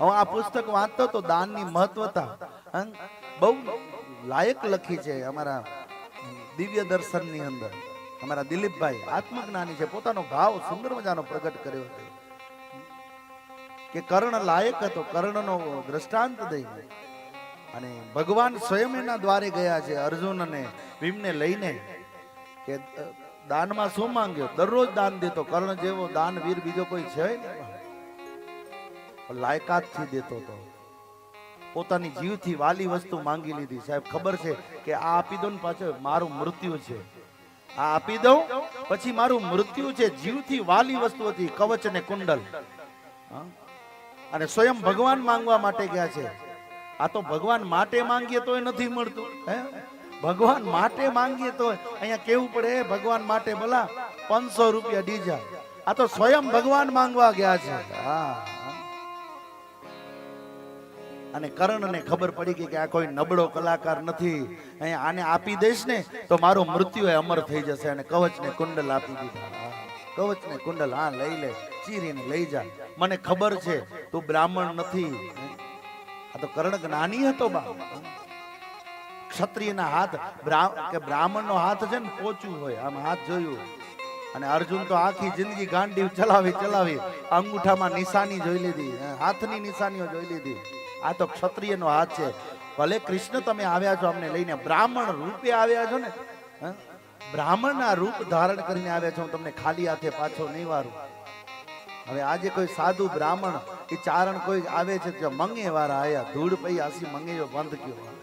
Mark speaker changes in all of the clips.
Speaker 1: હું આ પુસ્તક વાંચતો તો દાનની મહત્વતા બહુ લાયક લખી છે અમારા દિવ્ય દર્શનની અંદર. અમારા દિલીપભાઈ આત્મજ્ઞાની છે, પોતાનો ભાવ સુંદર મજાનો પ્રગટ કર્યો હતો. કે કર્ણ લાયક હતો, કર્ણનો દ્રષ્ટાંત દઈ અને ભગવાન સ્વયં એના દ્વારે ગયા છે, અર્જુન અને ભીમને લઈને કે દાનમાં શું માંગ્યો? દરરોજ દાન દેતો, કર્ણ જેવો દાનવીર બીજો કોઈ છે? નહીં લાયકાતથી દેતો હતો. પોતાની જીવથી વાલી વસ્તુ માંગી લીધી. સાહેબ, ખબર છે કે આ આપી દો ને પાછળ મારું મૃત્યુ છે. આ આપી દઉં, પછી મારું મૃત્યુ છે. જીવથી વાલી વસ્તુ હતી, કવચ અને કુંડલ? અને સ્વયં ભગવાન માંગવા માટે ગયા છે. આ તો ભગવાન માટે માંગીએ તોય નથી મળતું, હે? ભગવાન માટે માંગીએ તો અહીંયા કેવું પડે ભગવાન માટે ભલા, પાંચસો રૂપિયા ડીજા આ તો સ્વયં ભગવાન માંગવા ગયા છે. હા. અને કરણને ખબર પડી ગઈ કે આ કોઈ નબળો કલાકાર નથી. આને આપી દઈશ ને તો મારું મૃત્યુ અમર થઈ જશે અને કવચને કુંડલ આપી દીધા. કવચને કુંડલ, હા, લઈ લે, ચીરીને લઈ જા. મને ખબર છે, તું બ્રાહ્મણ નથી. આ તો કર્ણ જ્ઞાની હતો બા ક્ષત્રિયના હાથ કે બ્રાહ્મણનો હાથ છે ને પોચું હોય, આમ હાથ જોયું. અને અર્જુન તો આખી જિંદગી ગાંડી ચલાવી ચલાવી, અંગૂઠામાં નિશાની જોઈ લીધી, હાથની નિશાનીઓ જોઈ લીધી. આ તો ક્ષત્રિયનો હાથ છે. ભલે કૃષ્ણ તમે આવ્યા છો અમને લઈને, બ્રાહ્મણ રૂપે આવ્યા છો ને બ્રાહ્મણના રૂપ ધારણ કરીને આવ્યા છો, હું તમને ખાલી હાથે પાછો નહીં વારું. હવે આજે કોઈ સાધુ બ્રાહ્મણ, એ ચારણ કોઈ આવે છે જો મંગે વાળા આયા, ધૂળ પઈ આસી મંગેયો, બંધ કયો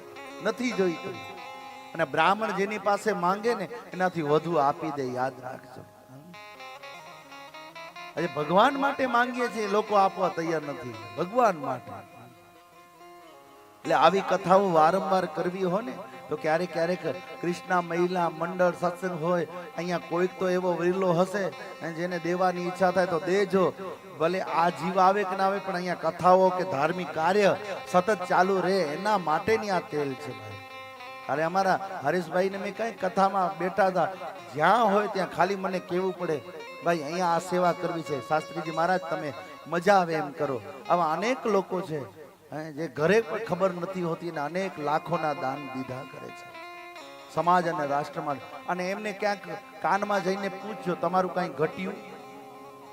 Speaker 1: નથી જોઈતું. અને બ્રાહ્મણ જેની પાસે માંગે ને, એનાથી વધુ આપી દે, યાદ રાખજો. આજે ભગવાન માટે માંગીએ છીએ લોકો આપવા તૈયાર નથી. ભગવાન માટે. એટલે આવી કથાઓ વારંવાર કરવી હોય ને, તો ક્યારેક ક્યારેક કૃષ્ણા મહિલા મંડળ સત્સંગ હોય, અહીંયા કોઈક તો એવો વિરલો હશે જેને દેવાની ઈચ્છા થાય તો દેજો. ભલે આ જીવ આવે કે ના આવે, પણ અહીંયા કથાઓ કે ધાર્મિક કાર્ય સતત ચાલુ રહે, એના માટેની આ તેલ છે અરે અમારા હરીશભાઈને મેં કઈ કથામાં બેઠા હતા. જ્યાં હોય ત્યાં ખાલી મને કેવું પડે, ભાઈ, અહીંયા આ સેવા કરવી છે. શાસ્ત્રીજી મહારાજ, તમે મજા આવે એમ કરો. આવા અનેક લોકો છે. જે ઘરે પણ ખબર નથી હોતી અને અનેક લાખોના દાન દીધા કરે છે. સમાજ અને રાષ્ટ્રમાં. અને એમને ક્યાંક કાનમાં જઈને પૂછજો, તમારું કાંઈ ઘટ્યું?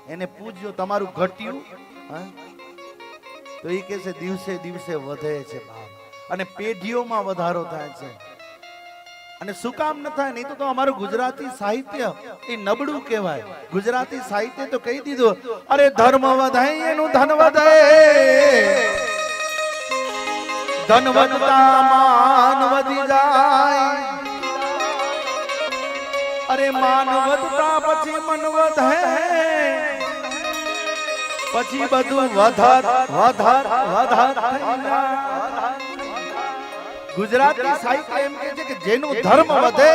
Speaker 1: એને પૂછજો, તમારું ઘટ્યું? તો એ કહે છે, દિવસે દિવસે વધે છે ભાવ. અને પેઢીઓમાં વધારો થાય છે. અને શું કામ ન થાય નહીં તો અમારું ગુજરાતી સાહિત્ય એ નબળું કહેવાય. ગુજરાતી સાહિત્ય તો કહી દીધું, અરે ધર્મ વધાય, એનું ધન વધે ધન વધતા માન વધી જાય. અરે માન વધતા પછી મન વધે. પછી બધું વધત વધત વધત ગુજરાતી સાહિત્ય એમ કે છે કે જેનું ધર્મ વધે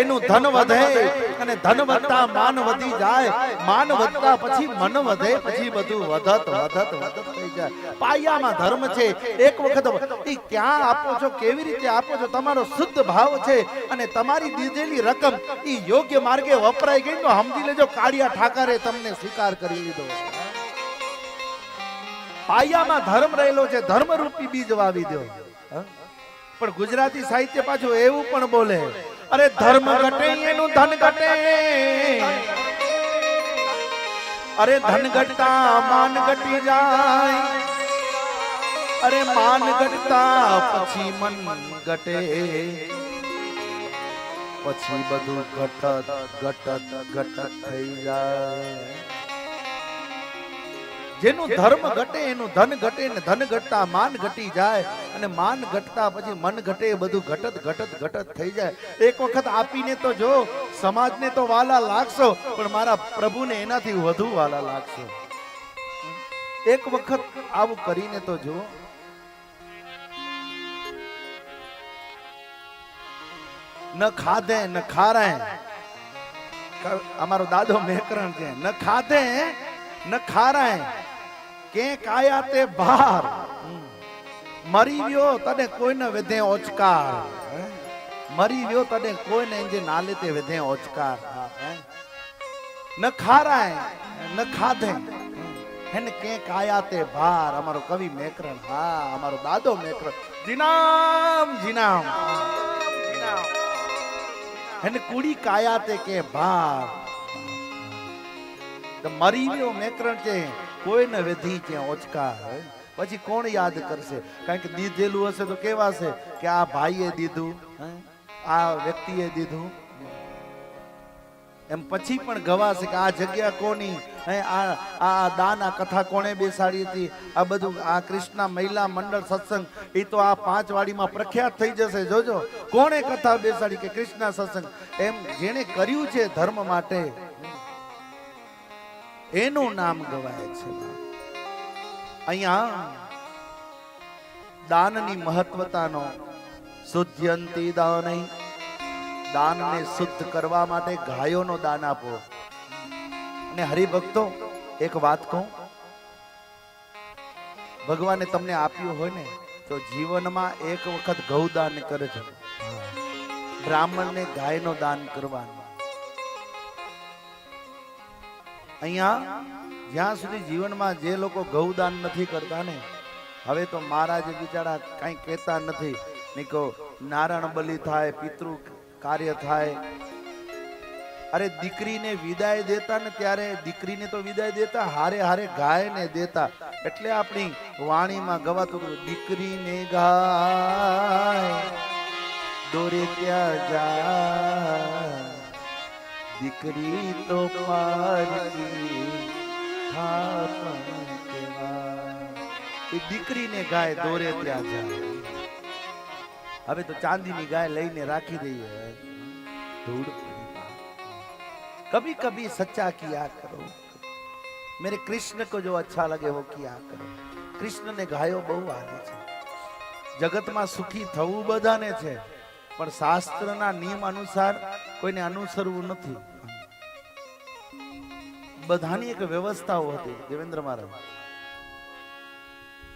Speaker 1: એનું ધન વધે અને ધન વધતા માન વધી જાય. માન વધતા પછી મન વધે પછી બધું વધત વધત વધત થઈ જાય. પાયામાં ધર્મ છે. એક વખત ક્યાં આપો છો કેવી રીતે આપો છો? તમારો શુદ્ધ ભાવ છે અને તમારી દીધેલી રકમ એ યોગ્ય માર્ગે વપરાઈ ગઈ તો સમજી લેજો કાળિયા ઠાકરે તમને સ્વીકાર કરી લીધો પાયામાં ધર્મ રહેલો છે ધર્મરૂપી બીજ વાવી દો. પણ ગુજરાતી સાહિત્ય પાછું એવું પણ બોલે અરે ધર્મ ઘટે એનું ધન ઘટે. અરે ધન ઘટતા માન ઘટી જાય. અરે માન ઘટતા પછી મન ઘટે. પછી બધું ઘટત ઘટત ઘટત થઈ જાય. જેનું ધર્મ ઘટે એનું ધન ઘટે ને ધન ઘટતા માન ઘટી જાય અને માન ઘટતા પછી મન ઘટે બધું ઘટત ઘટત ઘટત થઈ જાય. એક વખત આપીને તો જો સમાજને તો વાલા લાગશો પણ મારા પ્રભુને એનાથી વધુ વાલા લાગશો. એક વખત આવું કરીને તો જો ન ખાધે ન ખારે અમારો દાદો મેકરણ છે. ન ખાધે ન ખારે કે કાયા તે બહાર મરી ગયો તને કોઈને વેધે ઓચકાર? મરી ગયો તને કોઈને જે નાલે તે વેધે ઓચકાર? ન ખારાય, ન ખાધે હેને કે કાયા તે ભાર અમારો કવિ મેકરણ, હા, અમારો દાદો મેકરણ જીનામ જીનામ. હેને કુડી કાયા તે કે ભાર મરી ગયો મેકરણ છે કોઈને વેધી ત્યાં ઓચકા પછી કોણ યાદ કરશે? કારણ કે દીધેલું હશે તો કેવા છે કે આ ભાઈએ દીધું આ વ્યક્તિએ દીધું. એમ પછી પણ ગવાશે કે આ જગ્યા કોની? આ આ દાન આ કથા કોણે બેસાડી હતી? આ બધું, આ કૃષ્ણા મહિલા મંડળ સત્સંગ એ તો આ પાંચ વાડીમાં પ્રખ્યાત થઈ જશે. જોજો, કોણે કથા બેસાડી કે કૃષ્ણા સત્સંગ? એમ જેણે કર્યું છે ધર્મ માટે એનું નામ ગવાય છે. અહીંયા દાનની મહત્વતાનો શુદ્ધ્યંતિ દાન દાનને શુદ્ધ કરવા માટે ગાયોનો દાન આપો. અને હરિભક્તો, એક વાત કહું. ભગવાને તમને આપ્યું હોય ને, તો જીવનમાં એક વખત ગૌદાન કરજો. બ્રાહ્મણને ગાયનો દાન કરવાનું. અહીંયા જ્યાં સુધી જીવનમાં જે લોકો ગૌદાન નથી કરતા ને, હવે તો મહારાજ બિચારા કઈ કહેતા નથી. નહીં કહો નારાયણ બલિ થાય, પિતૃ કાર્ય થાય. અરે દીકરીને વિદાય દેતા ને ત્યારે દીકરીને તો વિદાય દેતા, હારે હારે ગાયને દેતા. એટલે આપણી વાણીમાં ગવાતું દીકરીને ગાય, દોરે ત્યાં જાય. દીકરી તો દીકરીને ગાય દોરે ત્યાં જાય. હવે તો ચાંદીની ગાય લઈને રાખી દઈએ. કભી કભી સચ્ચા કિયા કરો. મેરે કૃષ્ણ કો જો અચ્છા લગે હો કિયા કરો. કૃષ્ણને ગાયો બહુ આવે છે. જગતમાં સુખી થવું બધાને છે. પણ શાસ્ત્રના નિયમ અનુસાર કોઈને અનુસરવું નથી. બધાની એક વ્યવસ્થાઓ હતી, દેવેન્દ્ર મહારાજ.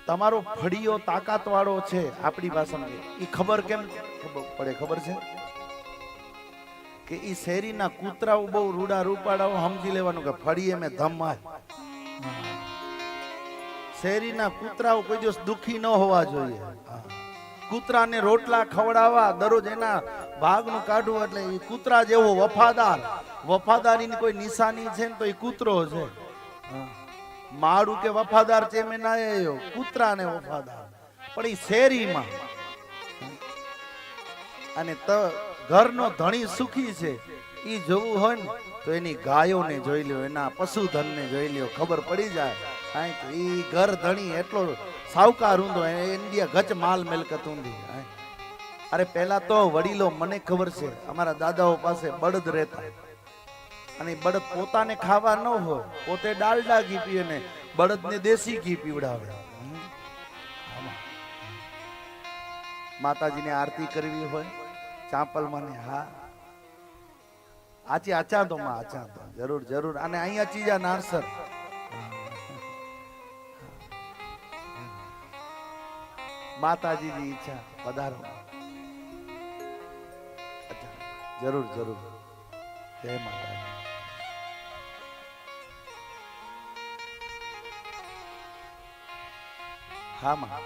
Speaker 1: તમારો ફળિયો તાકાત વાળો છે આપણી ભાષામાં એ ખબર કેમ પડે, ખબર છે? કે એ શેરીના કૂતરાઓ બહુ રૂડા રૂપાડાઓ સમજી લેવાનું કે ફળીએ મેં ધમાલ શેરીના કૂતરાઓ કોઈ દિવસ દુખી ન હોવા જોઈએ. કૂતરાને રોટલા ખવડાવવા દરરોજ એના ભાગનું કાઢવું એટલે એ કૂતરા જેવો વફાદાર. વફાદારીની કોઈ નિશાની છે ને તો એ કૂતરો છે. મારું કે વફાદાર છે મેં ના આવ્યો કૂતરાને વફાદાર. પણ એ શેરીમાં. અને ઘરનો ધણી સુખી છે. એ જોવું હોય ને તો એની ગાયોને જોઈ લ્યો, એના પશુધનને જોઈ લ્યો, ખબર પડી જાય. કારણ કે એ ઘર ધણી એટલો સાવકાર ઊંધો, એ ઇન્ડિયા ગચ માલ મિલકત ઊંધી. અરે પહેલા તો વડીલો, મને ખબર છે, અમારા દાદાઓ પાસે બળદ રહેતા. અને બળદ પોતાને ખાવા ન હોય, પોતે ડાલડા ઘી પીએ ને બળદને દેશી ઘી પીવડાવે. માતાજીને આરતી કરવી હોય, ચાંપલમાં ને, હા. આચી આચા તો માં આચા તો જરૂર જરૂર. અને અહીંયા ચીજા નારસર. માતાજીની ઈચ્છા, પધારો. જરૂર જરૂર. જય માતા હા મા.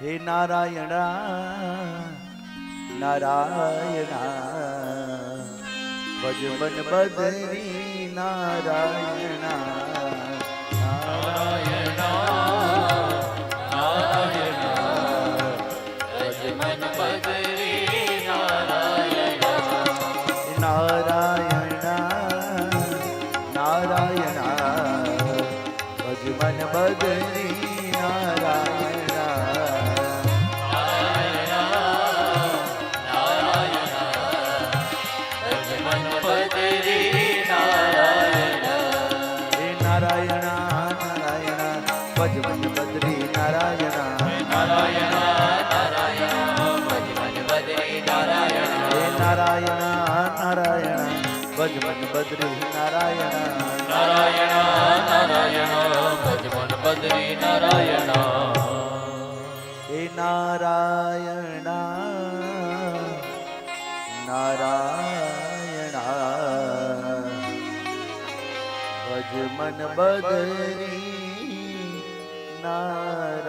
Speaker 1: હે નારાયણા નારાયણા. ભજ મન બદરી નારાયણા. નારાયણા ભજ नारायण બદરી નારાયણા. बद्री नारायण નારાયણા. બદરી નારાયણા હે નારાયણા નારાયણા ભજ બદરી નારાયણ